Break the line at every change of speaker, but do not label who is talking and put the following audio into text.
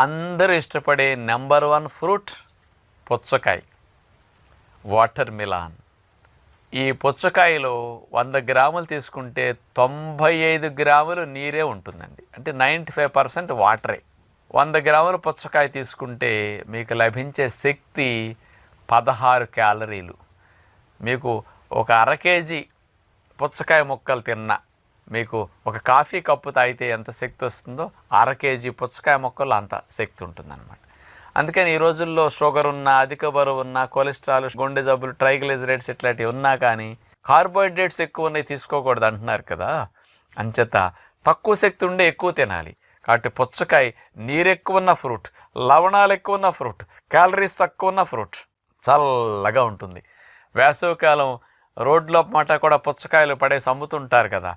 అందరూ ఇష్టపడే number one fruit పుచ్చకాయ వాటర్ మిలాన్. ఈ పుచ్చకాయలో వంద గ్రాములు తీసుకుంటే తొంభై ఐదు గ్రాములు నీరే ఉంటుందండి. అంటే నైంటీ ఫైవ్ పర్సెంట్ వాటరే. వంద గ్రాముల పుచ్చకాయ తీసుకుంటే మీకు లభించే శక్తి పదహారు క్యాలరీలు. మీకు ఒక అర కేజీ పుచ్చకాయ ముక్కలు తిన్నా మీకు ఒక కాఫీ కప్పు తాగితే ఎంత శక్తి వస్తుందో అర కేజీ పుచ్చకాయ మొక్కలు అంత శక్తి ఉంటుందన్నమాట. అందుకని ఈ రోజుల్లో షుగర్ ఉన్నా అధిక బరువు ఉన్నా కొలెస్ట్రాల్ గుండె జబ్బులు ట్రైగ్లిజరైడ్స్ ఇట్లాంటివి ఉన్నా కానీ కార్బోహైడ్రేట్స్ ఎక్కువ ఉన్నాయి తీసుకోకూడదు అంటున్నారు కదా. అంచేత తక్కువ శక్తి ఉండే ఎక్కువ తినాలి. కాబట్టి పుచ్చకాయ నీరెక్కువ ఉన్న ఫ్రూట్ లవణాలు ఎక్కువ ఉన్న ఫ్రూట్ క్యాలరీస్ తక్కువ ఉన్న ఫ్రూట్ చల్లగా ఉంటుంది. వేసవికాలం రోడ్ల మాట కూడా పుచ్చకాయలు పడేసి అమ్ముతుంటారు కదా.